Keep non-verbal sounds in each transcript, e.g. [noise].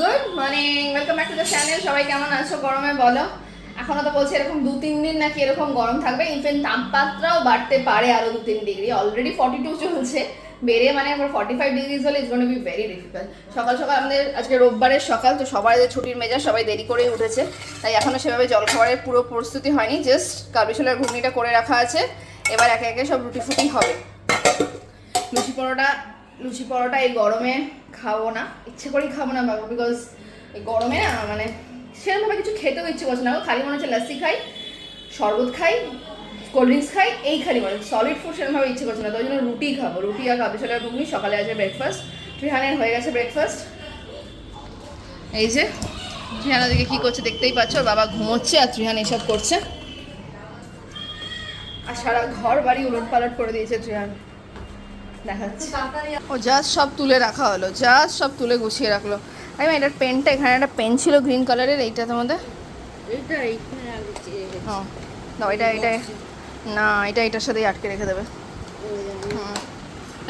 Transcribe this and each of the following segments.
Good morning welcome back to the channel সবাই কেমন আছো? গরমে বলো। এখনও তো বলছে এরকম দু তিন দিন নাকি এরকম গরম থাকবে। ইনফ্যাক্ট তাপমাত্রাও বাড়তে পারে আরও দু তিন ডিগ্রি অলরেডি ফর্টি টু চলছে। বেড়ে মানে আবার ফর্টি ফাইভ ডিগ্রিজ হলে it's gonna be very difficult সকাল সকাল আমাদের আজকে রোববারের সকাল, তো সবাই যে ছুটির মেজা সবাই দেরি করেই উঠেছে। তাই এখনও সেভাবে জলখাবারের পুরো প্রস্তুতি হয়নি। জাস্ট কাবিশলের ঘুগনিটা করে রাখা আছে। এবার একে একে সব রুটি ফুটি হবে। লুচি পরোটা লুচি পরোটা এই গরমে খাব না। ইচ্ছে করেই খাব না বাবু বিকজ এই গরমে না মানে সেরকমভাবে কিছু খেতেও ইচ্ছে করছে না। খালি মনে হচ্ছে লাস্সি খাই, শরবত খাই কোল্ড ড্রিঙ্কস খাই, এই খালি মনে সলিড ফুড সেরকমভাবে ইচ্ছে করছে না। তাই জন্য রুটি খাব। রুটি আর কাবলি ছোলার ঘুগনি, সকালে আছে ব্রেকফাস্ট ট্রিহানের হয়ে গেছে ব্রেকফাস্ট এই যে ট্রিহান ওদিকে কী করছে দেখতেই পাচ্ছ? বাবা ঘুমোচ্ছে আর ত্রিহান এসব করছে। আর সারা ঘর বাড়ি উলট পালট করে দিয়েছে দেখাচ্ছে ও জাস্ট সব তুলে রাখা হলো জাস্ট সব তুলে গুছিয়ে রাখল। আমি এটার পেনটা এখানে একটা পেন ছিল গ্রিন কালারের এইটা তোমাদের দাও এটা এটা না এটা এটার সাথেই আটকে রেখে দেবে।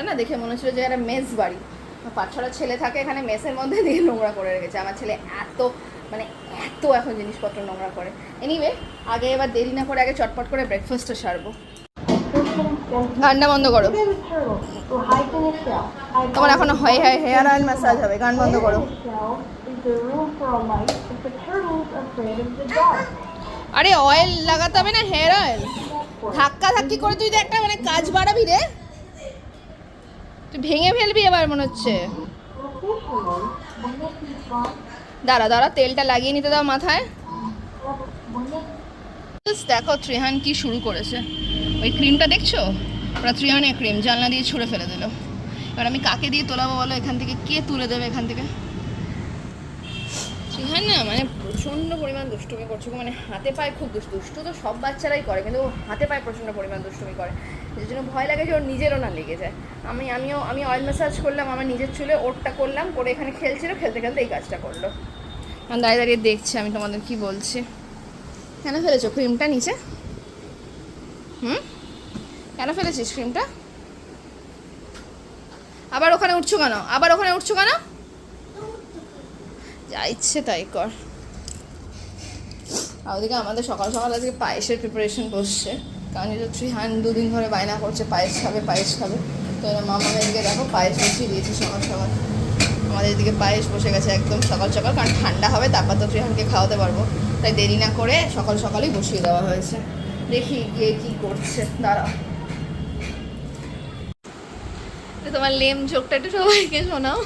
না দেখে মনে হচ্ছিল যে একটা মেস বাড়ি। পাঁচ ছটা ছেলে থাকে এখানে মেসের মধ্যে দিয়ে নোংরা করে রেখেছে। আমার ছেলে এত মানে এত এখন জিনিসপত্র নোংরা করে। এনিওয়ে আগে এবার দেরি না করে আগে চটপট করে ব্রেকফাস্টটা সারবো। গানটা বন্ধ করো। তোমার এখন হয় হয় হেয়ার অয়েল ম্যাসাজ হবে গান বন্ধ করো। আরে অয়েল লাগাতে হবে না হেয়ার অয়েল? ধাক্কা ধাক্কি করে তুই তো একটা মানে কাজ বাড়াবি রে। তুই ভেঙে ফেলবি এবার মনে হচ্ছে। দাঁড়া দাঁড়া তেলটা লাগিয়ে নিতে দাও মাথায়। দেখো ত্রিহান কি শুরু করেছে। ওই ক্রিমটা দেখছ? ওরা ত্রিহানের ক্রিম জানলা দিয়ে ছুঁড়ে ফেলে দিল। এবার আমি কাকে দিয়ে তোলাবো বলো? এখান থেকে কে তুলে দেবে এখান থেকে? ত্রিহান না মানে প্রচণ্ড পরিমাণ দুষ্টুমি করছে মানে হাতে পায়ে খুব দুষ্টু দুষ্টু তো সব বাচ্চারাই করে কিন্তু হাতে পায়ে প্রচণ্ড পরিমাণ দুষ্টুমি করে। যার জন্য ভয় লাগে যে ওর নিজেরও না লেগে যায়। আমি আমিও আমি অয়েল ম্যাসাজ করলাম আমার নিজের চুলে ওরটা করলাম করে এখানে খেলছিল খেলতে খেলতে এই কাজটা করল। আমি দাঁড়িয়ে দাঁড়িয়ে দেখছি আমি তোমাদের কি বলছি। কেন ফেলেছো? ক্রিমটা নিচে? হুম? কেন ফেলেছিস ক্রিমটা? আবার ওখানে উঠছো কেন? আবার ওখানে উঠছো কেন? যা ইচ্ছে তাই কর। ওদিকে আমাদের সকাল সকাল আজকে পায়েসের প্রিপারেশন বসছে কারণ যেহেতু ত্রিহান দুদিন ধরে বায়না করছে, পায়েস খাবে পায়েস খাবে। তো এরা মামা এদিকে দেখো, পায়েস বসিয়ে দিয়েছে সকাল সকাল। আমাদের এদিকে পায়েস বসে গেছে একদম সকাল সকাল, কারণ ঠান্ডা হবে, তারপর তো ত্রিহানকে খাওয়াতে পারব। তাই দেরি না করে সকাল সকালই বসিয়ে দেওয়া হয়েছে। দেখি গিয়ে কী করছে। দাঁড়াও। তো তোমার লেম চোখটা একটু সবাইকে শোনাও।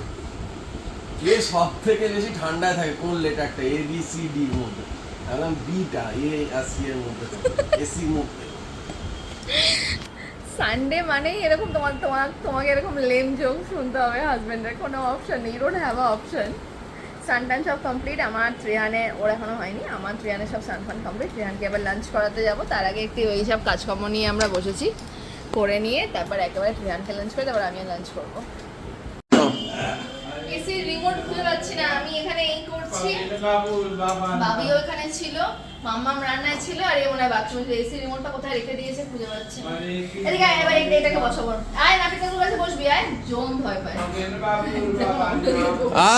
এ সব থেকে বেশি ঠান্ডায় থাকে কোন লেটারটা? এ বি সি ডি মধ্যে একদম বিটা এ আর সি এর মধ্যে এসির মধ্যে সানডে মানেই এরকম তোমার তোমার তোমাকে এরকম লেম জোক শুনতে হবে হাজব্যান্ডের কোনো অপশন নেই। Don't have a option sun tan সব কমপ্লিট আমার ট্রিয়ানে ওর এখনও হয়নি। আমার ট্রিয়ানে সব সান ফান কমপ্লিট ট্রিয়ানকে এবার লাঞ্চ করাতে যাব। তার আগে একটু ওই সব কাজকর্ম নিয়ে আমরা বসেছি। করে নিয়ে তারপর একেবারে ট্রিয়ানকে লাঞ্চ করে তারপর আমিও লাঞ্চ করব। এসি রিমোট খুঁজে পাচ্ছি না আমি এখানে এই করছি। বাবিও এখানে ছিল মাম্মাম রান্নায় ছিল আর এ মনে হয় বাথরুমে এসি রিমোটটা কোথায় রেখে দিয়েছে খুঁজে পাচ্ছি না। এদিকে আয় এবার এটাকে বসাবো। আয় নাপিতের কাছে বসবি আয়। জম ভয় পায়।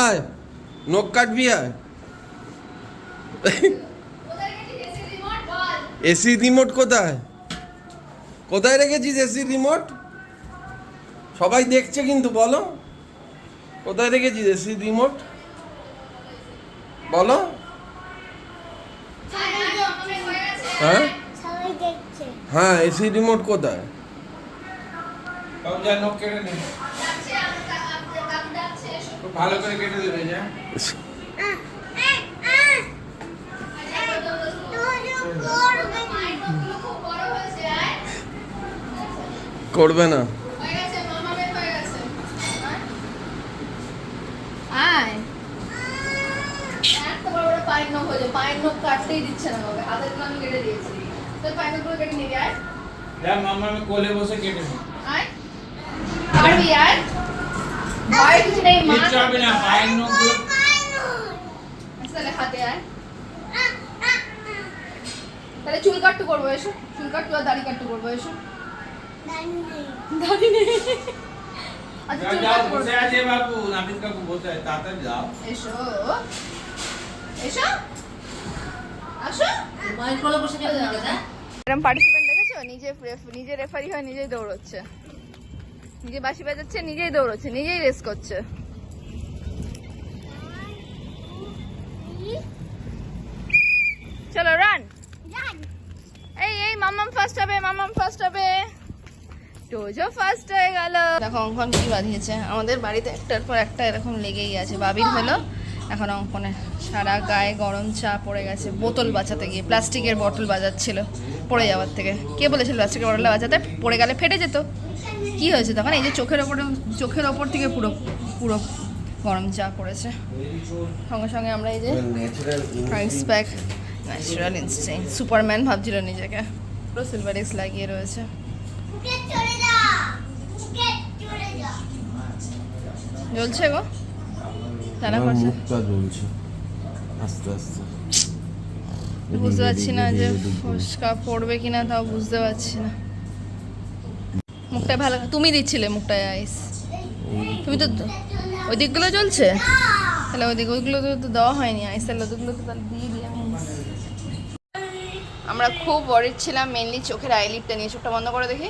আয় নখ কাটবি আয়। এসি রিমোট কোথায়? কোথায় রেখেছিস এসি রিমোট? সবাই দেখছে কিন্তু বলো। কোথায় রেখেছিস এসি রিমোট? বলো। হয়ে। হ্যাঁ এসি রিমোট কোথায়? ভালো করে কেটে দেবে করবে না হয়ে গেছে, মামামের গেছে। আয়। এত বড় বড় পায়ের নখ হয়েছে, পায়ের নখ কাটতেই দিচ্ছে না আমাকে, হাতেরগুলো আমি কেটে দিয়েছি। তোর পায়ের নখগুলো কেটে নিবি, আয়। যা মামা আমি কোলে বসে কেটে নে আয়। পারবি, আয়। ভয়ের কিছু নেই, মা- কিচ্ছু হবে না পায়ের নখগুলো তাহলে হাতে আয় তাহলে চুল কাট্টু করব এসো চুল কাট্টু আর দাড়ি কাট্টু করব এসো দাড়ি নেই আচ্ছা যাও, চুল যাও, কাট করবে। বসে আছে বাবু নাপিত কাকু বসে আছে তাড়াতাড়ি যাও। এসো। এসো। আসো। মায়ের কোলে বসে গেলে না এরকম পার্টিসিপেন্ট দেখেছ? নিজে নিজে রেফারি হয় নিজেই দৌড়চ্ছে। নিজে বাঁশি বাজাচ্ছে নিজেই দৌড়চ্ছে নিজেই রেস করছে। চলো রান এই এই মামাম ফার্স্ট হবে মামাম ফার্স্ট হবে। টোজো ফার্স্ট হয়ে গেল। দেখো অঙ্কন কি বাঁধিয়েছে? আমাদের বাড়িতে একটার পর একটা এরকম লেগেই আছে। বাবির হলো। এখন অঙ্কনে সারা গায়ে গরম চা পড়ে গেছে। বোতল বাঁচাতে গিয়ে প্লাস্টিকের বোতল বাজাচ্ছিল পড়ে যাওয়ার থেকে। কে বলেছিল প্লাস্টিকের বোতল বাজাতে পড়ে গেলে ফেটে যেত। কি হয়েছে তখন? এই যে চোখের ওপরে চোখের ওপর থেকে পুরো পুরো গরম চা পড়েছে। সঙ্গে সঙ্গে আমরা এই যে ice pack natural instinct Superman ভাবছিল নিজেকে। পুরো সিলভার এক্স লাগিয়ে রয়েছে। জ্বলছে গো। টানা আমার করছে। মুখটা জ্বলছে। আস্তে আস্তে। বুঝতে পারছি না যে ফসকা পড়বে কিনা তাও বুঝতে পারছি না। মুখটা ভালো তুমি দিচ্ছিলে মুখটায় আইস তুমি তো ওই দিকগুলো জ্বলছে? তাহলে ওই দিক ওইগুলো তো দেওয়া হয়নি আইস তাহলে ওদিকগুলো তো তাহলে দিয়ে দিই আমি। আমরা খুব ওয়ারিড ছিলাম মেনলি চোখের আইলিডটা নিয়ে। চোখটা বন্ধ করে দেখি।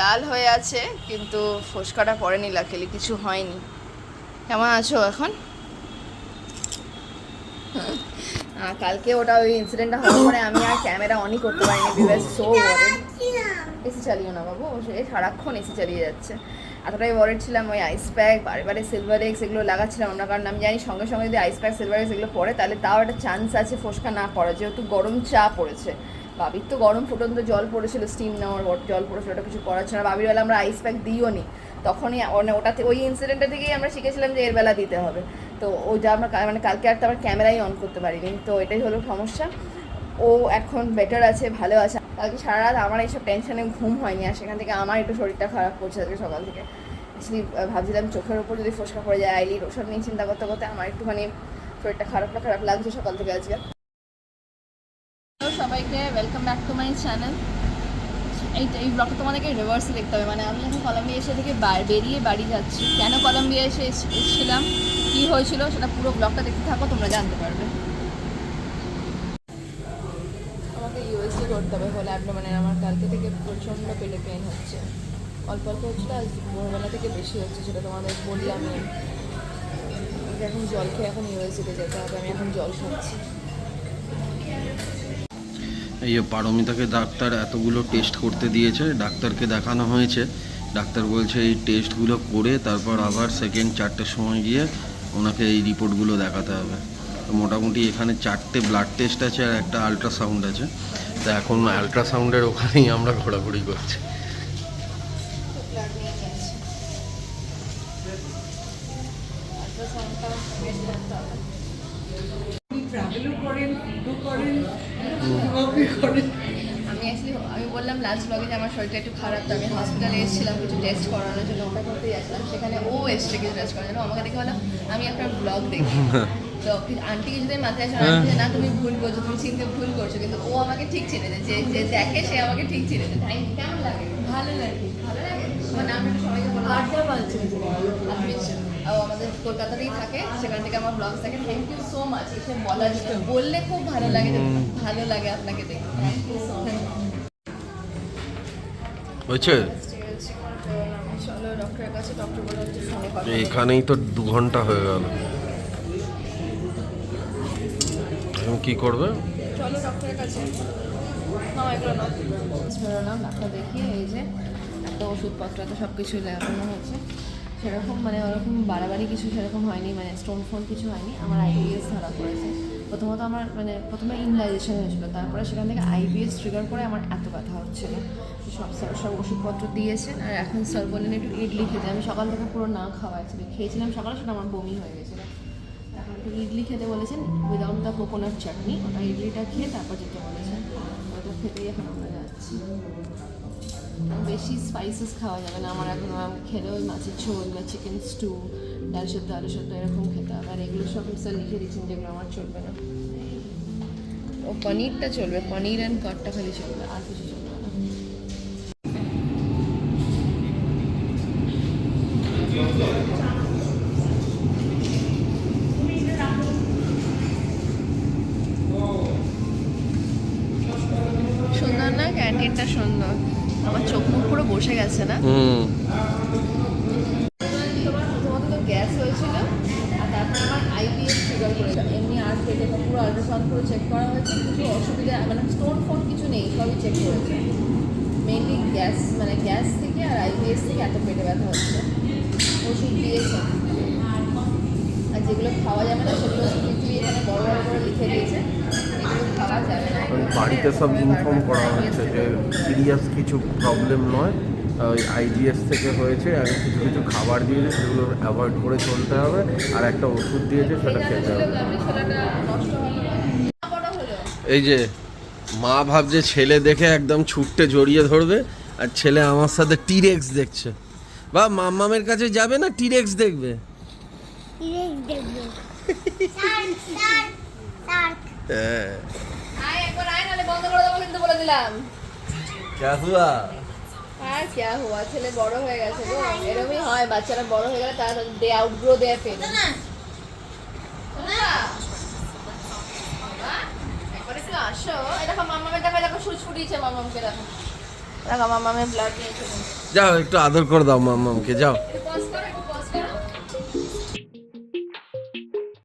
লাল হয়ে আছে, কিন্তু ফসকাটা পড়েনি লাকেলি, কিছু হয়নি। কেমন আছো এখন? কালকে ওটা ওই ইনসিডেন্টটা হওয়ার পরে আমি আর ক্যামেরা অনই করতে পারিনি বিকজ সো ওয়ারিড এসি চালিও না বাবু, সে সারাক্ষণ এসি চালিয়ে যাচ্ছে। এতটাই ওয়ারেড ছিলাম, ওই আইস প্যাক বারে বারে সিলভার এক্স এগুলো লাগাচ্ছিলাম আমরা, কারণ আমি জানি সঙ্গে সঙ্গে যদি আইস প্যাক সিলভার এক্স এগুলো পড়ে, তাহলে তাও একটা চান্স আছে ফোসকা না পড়ে যেহেতু গরম চা পড়েছে। বাবির তো গরম ফুটন্ত জল পড়েছিল স্টিম নেওয়ার জল পড়েছিল, ওটা কিছু করার ছিল না। বাবির বেলা আমরা আইস প্যাক দিও নি তখনই ওটাতে ওই ইনসিডেন্টটা থেকেই আমরা শিখেছিলাম যে এর বেলা দিতে হবে। তো ওইটা আমরা মানে কালকে আর তো আবার ক্যামেরাই অন করতে পারিনি। তো এটাই হলো সমস্যা। ও এখন বেটার আছে, ভালো আছে। কালকে সারা রাত আমার এইসব টেনশনে ঘুম হয়নি আর সেখান থেকে আমার একটু শরীরটা খারাপ করছে আজকে সকাল থেকে। অ্যাকচুয়ালি ভাবছিলাম চোখের উপর যদি ফোসকা পড়ে যায় আইলিড ওসব নিয়ে চিন্তা করতে করতে আমার একটুখানি শরীরটা খারাপ না খারাপ লাগছে সকাল থেকে আজকে। সবাইকে welcome back to my channel এই এই ব্লগটা তোমাদেরকে রিভার্সে দেখতে হবে। মানে আমি এখন কলম্বিয়া এসে থেকে বেরিয়ে বাড়ি যাচ্ছি। কেন কলম্বিয়া এসে এসেছিলাম? কী হয়েছিল? সেটা পুরো ব্লগটা দেখতে থাকো, তোমরা জানতে পারবে। আমাকে ইউএসজি করতে হবে হলে মানে আমার কালকে থেকে প্রচণ্ড পেটে পেন হচ্ছে। অল্প অল্প হচ্ছিল আজ ভোরবেলা থেকে বেশি হচ্ছে, সেটা তোমাদের বললামই আমাকে এখন জল খেয়ে এখন ইউএসজিতে যেতে হবে, আমি এখন জল খাচ্ছি। এই পারমিতাকে ডাক্তার এতগুলো টেস্ট করতে দিয়েছে, ডাক্তারকে দেখানো হয়েছে। ডাক্তার বলছে, এই টেস্টগুলো করে তারপর আবার সেকেন্ড চারটের সময় গিয়ে ওনাকে এই রিপোর্টগুলো দেখাতে হবে। তো মোটামুটি এখানে চারটে ব্লাড টেস্ট আছে আর একটা আলট্রাসাউন্ড আছে। তো এখন আলট্রাসাউন্ডের ওখানেই আমরা ঘোরাঘুরি করছি। আমি অ্যাকচুয়ালি আমি বললাম লাস্ট ব্লগে যে আমার শরীরটা একটু খারাপ তো আমি হসপিটালে এসেছিলাম কিছু টেস্ট করানোর জন্য ওটা করতে যাচ্ছিলাম সেখানে ও এসছে কিছু টেস্ট করার জন্য। আমাকে দেখে বললাম আমি আপনার ব্লগ দেখি। তো আন্টি কিছুতেই মাথায় আসে না, আন্টি না তুমি ভুল করছ তুমি চিনতে ভুল করছ। কিন্তু ও আমাকে ঠিক চিনেছে যে যে দেখে সে আমাকে ঠিক চিনেছে তাই কেমন লাগে? ভালো লাগে। ভালো লাগে? মানে আমি সবাইকে বললাম আড্ডা বলছে। ও আমাদের কলকাতাতেই থাকে সেখান থেকে আমার ব্লগ থাকে থ্যাংক ইউ সো মাচ এসে বলার বললে খুব ভালো লাগে ভালো লাগে আপনাকে দেখে থ্যাংক ইউ সো মাচ। এখানেই তো দু ঘণ্টা হয়ে গেল। এখন কি করবে? চলো ডক্টরের কাছে। দেখিয়ে এই যে একটা ওষুধপত্র তো সব কিছু লাগানো হয়েছে। সেরকম মানে ওরকম বাড়াবাড়ি কিছু সেরকম হয়নি মানে স্টোন ফোন কিছু হয়নি, আমার আইবিএস ধরা পড়েছে। প্রথমত আমার মানে প্রথমে ইমলাইজেশন হয়েছিল, তারপরে সেখান থেকে আইবিএস ট্রিগার করে আমার এত ব্যথা হচ্ছিল। সব স্যার সব ওষুধপত্র দিয়েছেন আর এখন স্যার বললেন একটু ইডলি খেতে। আমি সকাল থেকে পুরো না খাওয়া অ্যাকচুয়ালি খেয়েছিলাম সকালে, সেটা আমার বমি হয়ে গেছিল। এখন একটু ইডলি খেতে বলেছেন উইদাউট দ্য কোকোনাট চাটনি ওটা ইডলিটা খেয়ে তারপর যেতে বলেছেন। ওটা খেতেই এখন আমরা যাচ্ছি। বেশি স্পাইসেস খাওয়া যাবে না। আমার এখন আমি খেলে ওই মাছের ঝোল বা চিকেন স্টু ডাল সেদ্ধ আলু সেদ্ধ এরকম খেতে হবে। আর এগুলো সব স্যার লিখে দিচ্ছেন যেগুলো আমার চলবে না। ও পনিরটা চলবে। পনির অ্যান্ড কটটা খালি চলবে। আর কিছু চলবে না। সুন্দর না? ক্যান্ডিডটা সুন্দর। আমার চোখ মুখ পুরো বসে গেছে না। প্রথমত তো গ্যাস হয়েছিল আর তারপর আমার আইবিএস সুগার করে এমনি আর পেটে পুরো আল্ট্রাসাউন্ড করে চেক করা হয়েছে কিছু অসুবিধা মানে স্টোন ফোন কিছু নেই সবই চেক করেছে। মেনলি গ্যাস মানে গ্যাস থেকে আর আইবিএস থেকে এত পেটে ব্যথা হচ্ছে। ওষুধ দিয়েছে। আর যেগুলো খাওয়া যাবে না সেগুলো স্ট্রিক্টলি এখানে বড় বড় করে লিখে দিয়েছে। বাড়িতে সব ইনফর্ম করা হচ্ছে যে সিরিয়াস কিছু প্রবলেম নয়। ওই আইজিএস থেকে হয়েছে আর কিছু কিছু খাবার দিয়েছে সেগুলো অ্যাভয়েড করে চলতে হবে আর একটা ওষুধ দিয়েছে সেটা খেতে হবে। আপনি ছেলেটা নষ্ট হলো না বড় হলো এই যে মা ভাবছে ছেলে দেখে একদম ছুটতে জড়িয়ে ধরবে আর ছেলে আমার সাথে টিরেক্স দেখছে। বা মাম্মামের কাছে যাবে না টিরেক্স দেখবে? [laughs] হ্যাঁ আয় একবার আয় নাহলে বন্ধ করে দেবো কিন্তু বলে দিলাম ক্যা হুয়া আর क्या हुआ ছেলে বড় হয়ে গেছে গো এরকমই হয় বাচ্চারা বড় হয়ে গেলে তারা দে আউটগ্রো দেয়ার ফেল একবার একটু আসো এই দেখো মামামের দেখো দেখো সুচ ফুটিয়েছে মামামকে দেখো দেখো মামামের ব্লাড নিয়েছে যাও একটু আদর করে দাও মাম্মামকে যাও